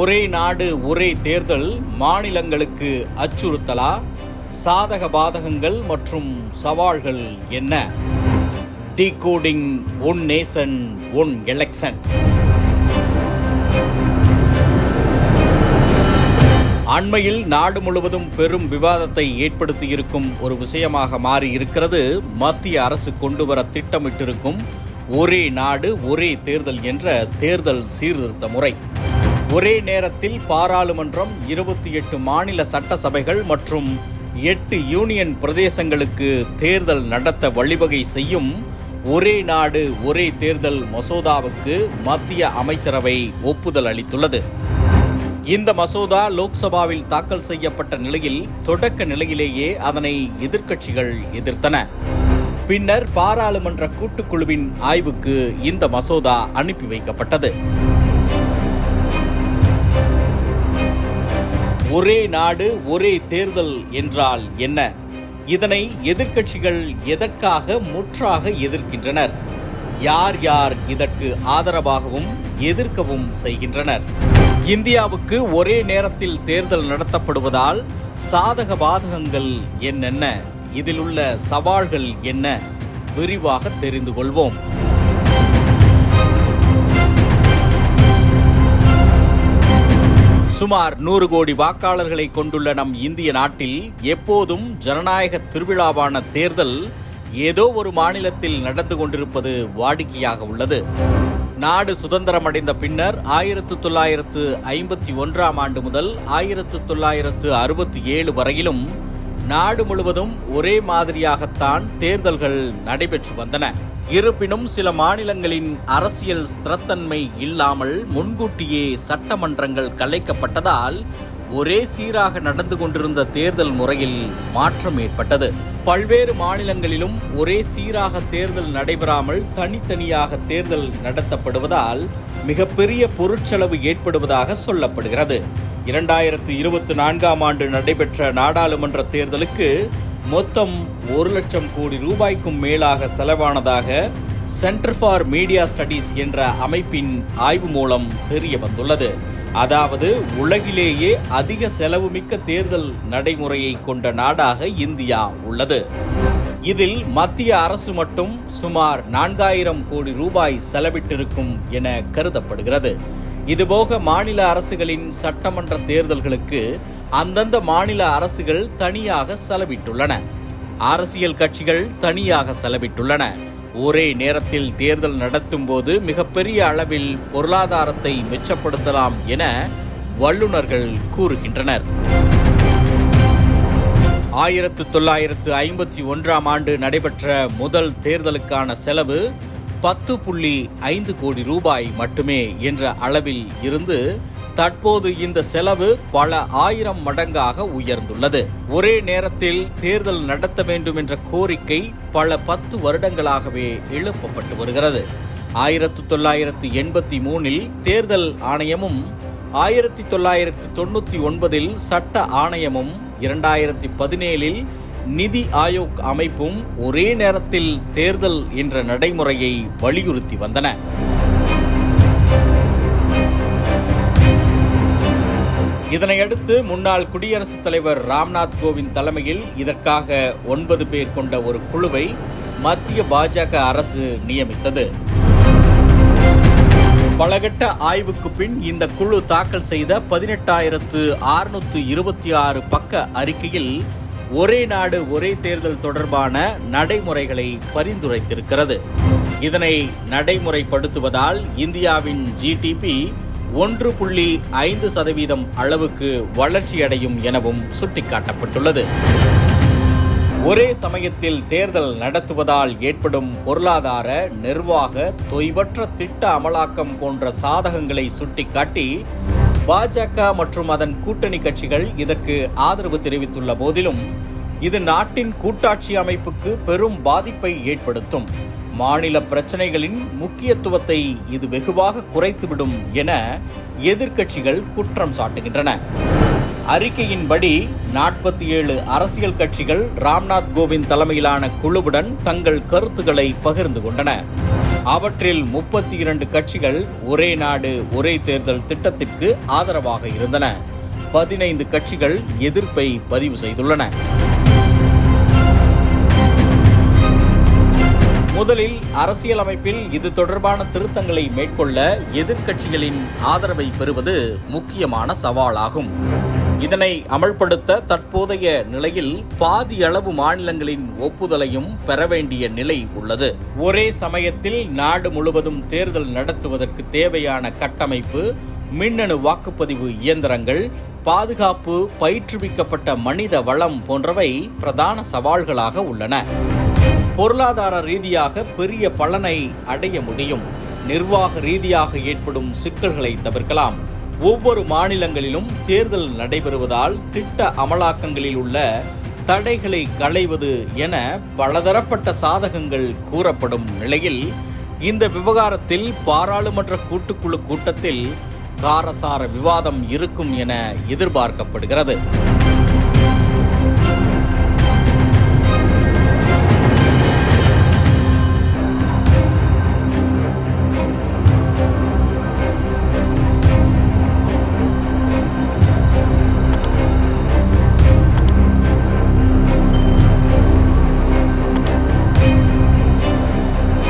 ஒரே நாடு ஒரே தேர்தல் மாநிலங்களுக்கு அச்சுறுத்தலா? சாதக பாதகங்கள் மற்றும் சவால்கள் என்ன? Decoding one nation one election. அண்மையில் நாடு முழுவதும் பெரும் விவாதத்தை ஏற்படுத்தியிருக்கும் ஒரு விஷயமாக மாறி இருக்கிறது மத்திய அரசு கொண்டு வர திட்டமிட்டிருக்கும் ஒரே நாடு ஒரே தேர்தல் என்ற தேர்தல் சீர்திருத்த முறை. ஒரே நேரத்தில் பாராளுமன்றம் இருபத்தி எட்டு மாநில சட்டசபைகள் மற்றும் எட்டு யூனியன் பிரதேசங்களுக்கு தேர்தல் நடத்த வழிவகை செய்யும் ஒரே நாடு ஒரே தேர்தல் மசோதாவுக்கு மத்திய அமைச்சரவை ஒப்புதல் அளித்துள்ளது. இந்த மசோதா லோக்சபாவில் தாக்கல் செய்யப்பட்ட நிலையில் தொடக்க நிலையிலேயே அதனை எதிர்க்கட்சிகள் எதிர்த்தன. பின்னர் பாராளுமன்ற கூட்டுக்குழுவின் ஆய்வுக்கு இந்த மசோதா அனுப்பி வைக்கப்பட்டது. ஒரே நாடு ஒரே தேர்தல் என்றால் என்ன? இதனை எதிர்க்கட்சிகள் எதற்காக முற்றாக எதிர்க்கின்றனர்? யார் யார் இதற்கு ஆதரவாகவும் எதிர்க்கவும் செய்கின்றனர்? இந்தியாவுக்கு ஒரே நேரத்தில் தேர்தல் நடத்தப்படுவதால் சாதக பாதகங்கள் என்னென்ன? இதில் உள்ள சவால்கள் என்ன? விரிவாக தெரிந்து கொள்வோம். சுமார் நூறு கோடி வாக்காளர்களை கொண்டுள்ள நம் இந்திய நாட்டில் எப்போதும் ஜனநாயக திருவிழாவான தேர்தல் ஏதோ ஒரு மாநிலத்தில் நடந்து கொண்டிருப்பது வாடிக்கையாக உள்ளது. நாடு சுதந்திரம் அடைந்த பின்னர் ஆயிரத்து தொள்ளாயிரத்து ஐம்பத்தி ஒன்றாம் ஆண்டு முதல் ஆயிரத்து தொள்ளாயிரத்து அறுபத்தி ஏழு வரையிலும் நாடு முழுவதும் ஒரே மாதிரியாகத்தான் தேர்தல்கள் நடைபெற்று வந்தன. இருப்பினும் சில மாநிலங்களின் அரசியல் ஸ்திரத்தன்மை இல்லாமல் முன்கூட்டியே சட்டமன்றங்கள் கலைக்கப்பட்டதால் ஒரே சீராக நடந்து கொண்டிருந்த தேர்தல் முறையில் மாற்றம் ஏற்பட்டது. பல்வேறு மாநிலங்களிலும் ஒரே சீராக தேர்தல் நடைபெறாமல் தனித்தனியாக தேர்தல் நடத்தப்படுவதால் மிகப்பெரிய பொருட்செலவு ஏற்படுவதாக சொல்லப்படுகிறது. இரண்டாயிரத்து இருபத்தி நான்காம் ஆண்டு நடைபெற்ற நாடாளுமன்ற தேர்தலுக்கு மொத்தம் ஒரு லட்சம் கோடி ரூபாய்க்கும் மேலாக செலவானதாக சென்டர் ஃபார் மீடியா ஸ்டடீஸ் என்ற அமைப்பின் ஆய்வு மூலம் தெரிய வந்துள்ளது அதாவது உலகிலேயே அதிக செலவுமிக்க தேர்தல் நடைமுறையை கொண்ட நாடாக இந்தியா உள்ளது. இதில் மத்திய அரசு மட்டும் சுமார் நான்காயிரம் கோடி ரூபாய் செலவிட்டிருக்கும் என கருதப்படுகிறது. இதுபோக மாநில அரசுகளின் சட்டமன்ற தேர்தல்களுக்கு அந்தந்த மாநில அரசுகள் தனியாக செலவிட்டுள்ளன. அரசியல் கட்சிகள் தனியாக செலவிட்டுள்ளன. ஒரே நேரத்தில் தேர்தல் நடத்தும் போது மிகப்பெரிய அளவில் பொருளாதாரத்தை மிச்சப்படுத்தலாம் என வல்லுநர்கள் கூறுகின்றனர். ஆயிரத்து தொள்ளாயிரத்து ஐம்பத்தி ஒன்றாம் ஆண்டு நடைபெற்ற முதல் தேர்தலுக்கான செலவு பத்து புள்ளி ஐந்து கோடி ரூபாய் மட்டுமே என்ற அளவில் இருந்து தற்போது இந்த செலவு பல ஆயிரம் மடங்காக உயர்ந்துள்ளது. ஒரே நேரத்தில் தேர்தல் நடத்த வேண்டும் என்ற கோரிக்கை பல பத்து வருடங்களாகவே எழுப்பப்பட்டு வருகிறது. ஆயிரத்து தொள்ளாயிரத்து எண்பத்தி மூணில் தேர்தல் ஆணையமும் ஆயிரத்தி தொள்ளாயிரத்தி தொண்ணூற்றி ஒன்பதில் சட்ட ஆணையமும் இரண்டாயிரத்தி பதினேழில் நிதி ஆயோக் அமைப்பும் ஒரே நேரத்தில் தேர்தல் என்ற நடைமுறையை வலியுறுத்தி வந்தன. இதனையடுத்து முன்னாள் குடியரசுத் தலைவர் ராம்நாத் கோவிந்த் தலைமையில் இதற்காக ஒன்பது பேர் கொண்ட ஒரு குழுவை மத்திய பாஜக அரசு நியமித்தது. பலகட்ட ஆய்வுக்கு பின் இந்த குழு தாக்கல் செய்த பதினெட்டாயிரத்து அறுநூற்று இருபத்தி ஆறு பக்க அறிக்கையில் ஒரே நாடு ஒரே தேர்தல் தொடர்பான நடைமுறைகளை பரிந்துரைத்திருக்கிறது. இதனை நடைமுறைப்படுத்துவதால் இந்தியாவின் ஜிடிபி ஒன்று புள்ளி ஐந்து சதவீதம் அளவுக்கு வளர்ச்சியடையும் எனவும் சுட்டிக்காட்டப்பட்டுள்ளது. ஒரே சமயத்தில் தேர்தல் நடத்துவதால் ஏற்படும் பொருளாதார நிர்வாக தொய்வற்ற திட்ட அமலாக்கம் போன்ற சாதகங்களை சுட்டிக்காட்டி பாஜக மற்றும் அதன் கூட்டணி கட்சிகள் இதற்கு ஆதரவு தெரிவித்துள்ள போதிலும் இது நாட்டின் கூட்டாட்சி அமைப்புக்கு பெரும் பாதிப்பை ஏற்படுத்தும். மாநில பிரச்சனைகளின் முக்கியத்துவத்தை இது வெகுவாக குறைத்துவிடும் என எதிர்க்கட்சிகள் குற்றம் சாட்டுகின்றன. அறிக்கையின்படி நாற்பத்தி ஏழு அரசியல் கட்சிகள் ராம்நாத் கோவிந்த் தலைமையிலான குழுவுடன் தங்கள் கருத்துக்களை பகிர்ந்து கொண்டன. அவற்றில் முப்பத்தி இரண்டு கட்சிகள் ஒரே நாடு ஒரே தேர்தல் திட்டத்திற்கு ஆதரவாக இருந்தன. பதினைந்து கட்சிகள் எதிர்ப்பை பதிவு செய்துள்ளன. முதலில் அரசியலமைப்பில் இது தொடர்பான திருத்தங்களை மேற்கொள்ள எதிர்க்கட்சிகளின் ஆதரவை பெறுவது முக்கியமான சவாலாகும். இதனை அமல்படுத்த தற்போதைய நிலையில் பாதி அளவு மாநிலங்களின் ஒப்புதலையும் பெற வேண்டிய நிலை உள்ளது. ஒரே சமயத்தில் நாடு முழுவதும் தேர்தல் நடத்துவதற்கு தேவையான கட்டமைப்பு மின்னணு வாக்குப்பதிவு இயந்திரங்கள் பாதுகாப்பு பயிற்றுவிக்கப்பட்ட மனித வளம் போன்றவை பிரதான சவால்களாக உள்ளன. பொருளாதார ரீதியாக பெரிய பலனை அடைய முடியும். நிர்வாக ரீதியாக ஏற்படும் சிக்கல்களை தவிர்க்கலாம். ஒவ்வொரு மாநிலங்களிலும் தேர்தல் நடைபெறுவதால் திட்ட அமலாக்கங்களில் உள்ள தடைகளை களைவது என பலதரப்பட்ட சாதகங்கள் கூறப்படும் நிலையில் இந்த விவகாரத்தில் பாராளுமன்ற கூட்டுக்குழு கூட்டத்தில் காரசார விவாதம் இருக்கும் என எதிர்பார்க்கப்படுகிறது.